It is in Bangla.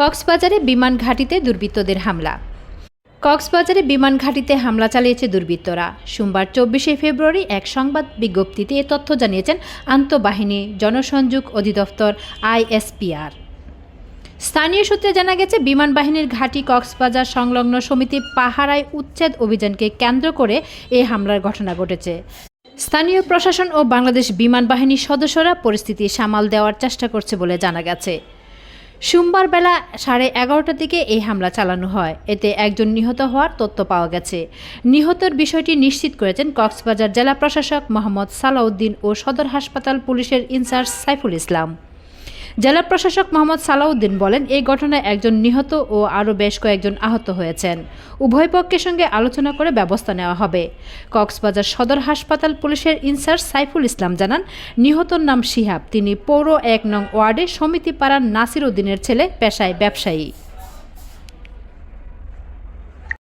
কক্সবাজারে বিমান ঘাঁটিতে দুর্বৃত্তদের হামলা। কক্সবাজারে বিমান ঘাঁটিতে হামলা চালিয়েছে দুর্বৃত্তরা। সোমবার চব্বিশে ফেব্রুয়ারি এক সংবাদ বিজ্ঞপ্তিতে এ তথ্য জানিয়েছেন আন্তঃবাহিনী জনসংযোগ অধিদপ্তর আইএসপিআর। স্থানীয় সূত্রে জানা গেছে, বিমান বাহিনীর ঘাঁটি কক্সবাজার সংলগ্ন সমিতি পাহারায় উচ্ছেদ অভিযানকে কেন্দ্র করে এই হামলার ঘটনা ঘটেছে। স্থানীয় প্রশাসন ও বাংলাদেশ বিমান বাহিনীর সদস্যরা পরিস্থিতি সামাল দেওয়ার চেষ্টা করছে বলে জানা গেছে। সোমবার বেলা সাড়ে এগারোটার দিকে এই হামলা চালানো হয়। এতে একজন নিহত হওয়ার তথ্য পাওয়া গেছে। নিহতের বিষয়টি নিশ্চিত করেছেন কক্সবাজার জেলা প্রশাসক মোহাম্মদ সালাউদ্দিন ও সদর হাসপাতাল পুলিশের ইনচার্জ সাইফুল ইসলাম। জেলা প্রশাসক মোহাম্মদ সালাউদ্দিন বলেন, এই ঘটনায় একজন নিহত ও আরও বেশ কয়েকজন আহত হয়েছেন। উভয় পক্ষের সঙ্গে আলোচনা করে ব্যবস্থা নেওয়া হবে। কক্সবাজার সদর হাসপাতাল পুলিশের ইনচার্জ সাইফুল ইসলাম জানান, নিহতর নাম শিহাব। তিনি পৌর এক নং ওয়ার্ডে সমিতি পাড়ার নাসির উদ্দিনের ছেলে, পেশায় ব্যবসায়ী।